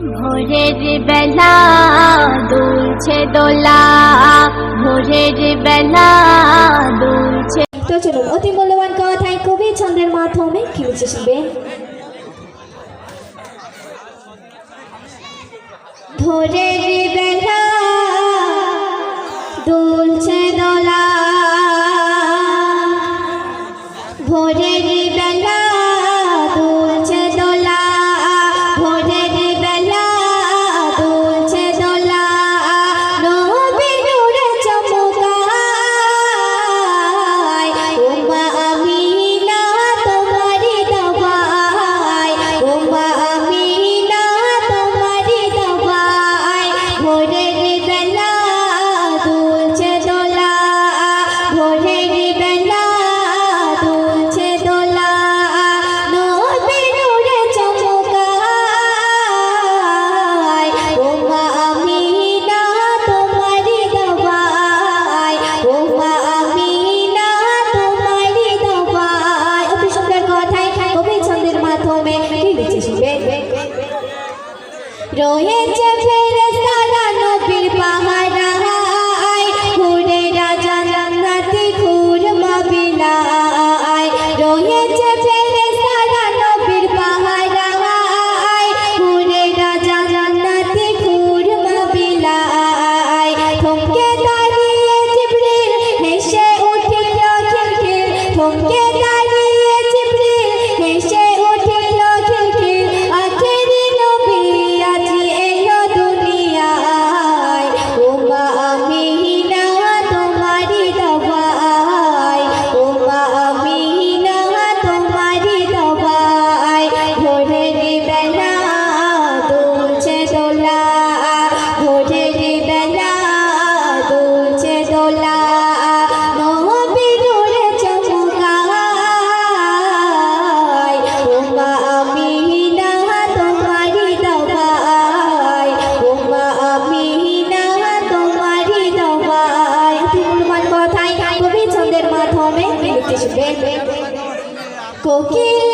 ভোরের বেলা দুলছে দোলা, ভোরের বেলা দুলছে তো চলুন, অতি মূল্যবান কথায় কবি ছন্দের মাধ্যমে কি বুঝে ভোরের রয়েছে ফেরেস্তারা নবীর পাহাড়। Okay.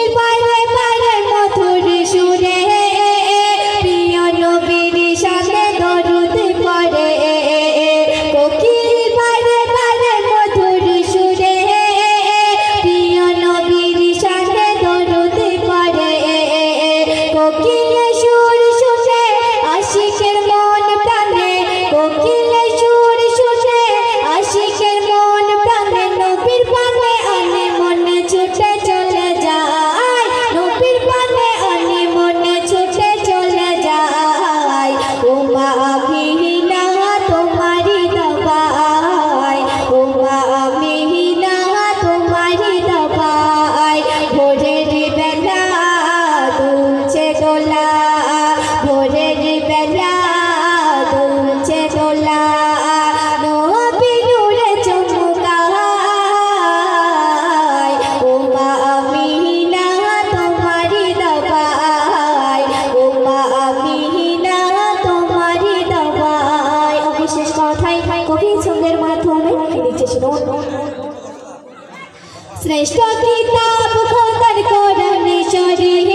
बात हो गई नीचे सुनो श्रेष्ठ किताब खतर को रमेश्वरी